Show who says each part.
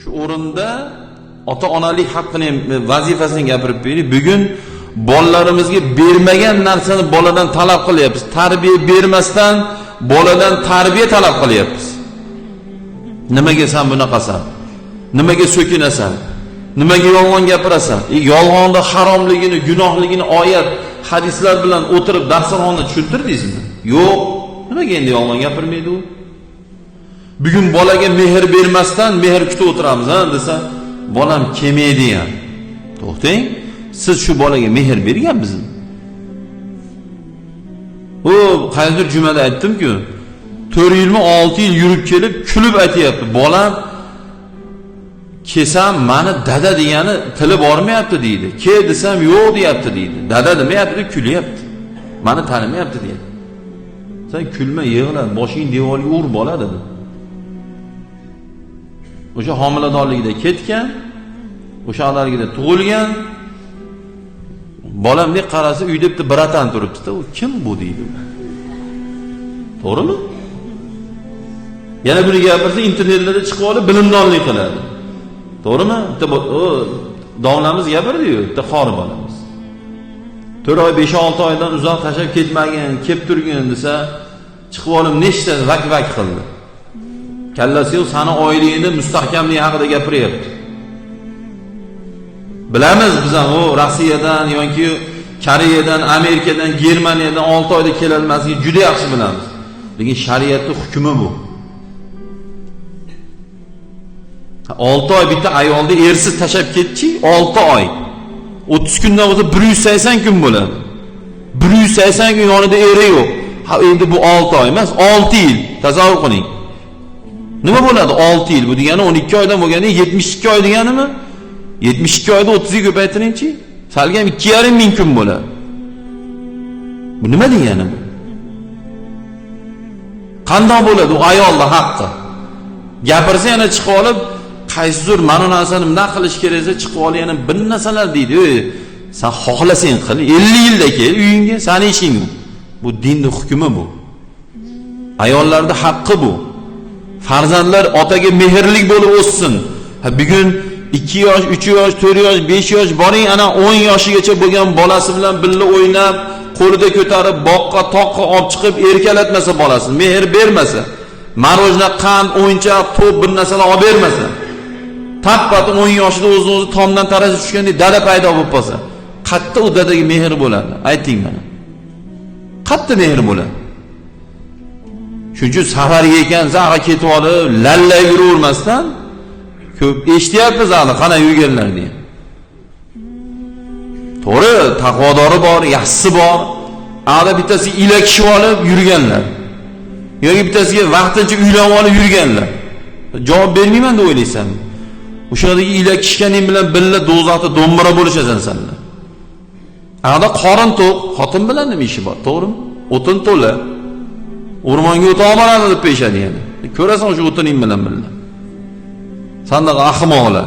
Speaker 1: shu o'rinda ota onalik haqqini vazifasini gapirib beraylik bugun bolalarimizga bermagan narsani boladan talab qilyapmiz. Tarbiya bermasdan boladan tarbiya talab qilyapmiz. Nimaga san bunaqasan? Nimaga so'kinasan? Nimaga yolg'on gapirasan? E, yolg'onni haromligini gunohligini oyat hadislar bilan o'tirib dasturxonda tushuntirdingizmi? Yo'q. Nimaga endi yolg'on gapirmaydi u bugun bolaga mehr bermasdan mehr kutib o'tiramiz ha desa bolam kelmaydi ham to'xtang siz shu bolaga mehr berganmizmi? U qaysidir jumada aytdimku to'rt yilmi olti yil yurib kelib kulib aytyapti bolam kelsam mani dada degani tili bormayapti deydi kel desam yo'q deyapti deydi dada demayapti kulyapti mani tanimayapti deyapti sen kulma yig'la boshingni devorga ur bola dedi o'sha homiladorligida ketgan o'sha o'shalargida tug'ilgan bolamdek qarasa uyda bitta bratan turibdida u kim bu deydi. To'g'rimi? Yana buni gapirsa internetlarda chiqib olib bilimdonlik qiladi. To'g'rimi? Bitta domlamiz gapirdiyu bitta xori bolamiz. To'rt oy besh olti oydan uzoq tashlab ketmagin kelib turgin desa chiqib olib nechta vak vak qildi. Kallasi yo'q sani oilangni mustahkamligi haqida gapiryapti. Bilamiz biz u rossiyadan yoki koreyadan amerikadan germaniyadan olti oyda kelolmasligini juda yaxshi bilamiz. Lekin shariatni hukmi bu. Olti oy bitta ayolni ersiz tashlab ketchi olti oy. O'ttiz kundan bo'lsa bir yuz sakson kun bo'ladi. Bir yuz sakson kun yonida eri yo'q. Ha endi bu olti oy emas olti yil. Tasavvur qiling nima bo'ladi? Olti yil. Bu degani o'n ikki oydan bo'lganda yetmish ikki oy deganimi? Yetmish ikki oyda o'ttizga ko'paytiringchi. Salkam ikki yarim ming kun bo'ladi. Bu nima degani? Bu qandoq bo'ladi? U ayolni haqqi. Gapirsa yana chiqib olib qaysidir mana bu narsani bunaqa qilish kerak desa chiqib olib yana bir narsalar deydi. "Ey, san xohlasang qil. Ellik yilda kel uyingga sani ishing bu. Bu dinni hukmi bu. Ayollarni haqqi bu farzandlar otaga mehrlik bo'lib o'ssin. Ha bugun ikki yosh uch yosh to'rt yosh besh yosh boring ana o'n yoshigacha bo'lgan bolasi bilan birga o'ynab qo'lida ko'tarib boqqa toqqa olib chiqib erkalatmasa bolasi mehr bermasa marojna qand o'yinchoq to'p bir narsalar olib bermasa tappat o'n yoshida o'zini o'zi tomdan tarasha tushgandek dada paydo bo'lib qolsa qayerda u dadaga mehr bo'ladi. Ayting mana. Qayerda mehr bo'ladi. Uchun safarga ekan zaga ketib olib lallay yuravermasdan ko'p eshityapmiz hali qana yurganlarni ham to'g'ri taqvodori bor yaxshisi bor ada bittasi ilakishib olib yurganlar yoki bittasiga vaqtincha uylanib olib yurganlar javob bermayman deb o'ylaysanmi o'shadagi ilakishganing bilan birga do'zaxda do'mbira bo'lishasan sanlar ada qorin to'q xotin bilan nima ishi bor to'g'rimi o'tin to'la o'rmonga o'ta olmadi deb peshadi yana ko'rasan o'sha o'tining bilan birga. Sandaqa ahmoqlar.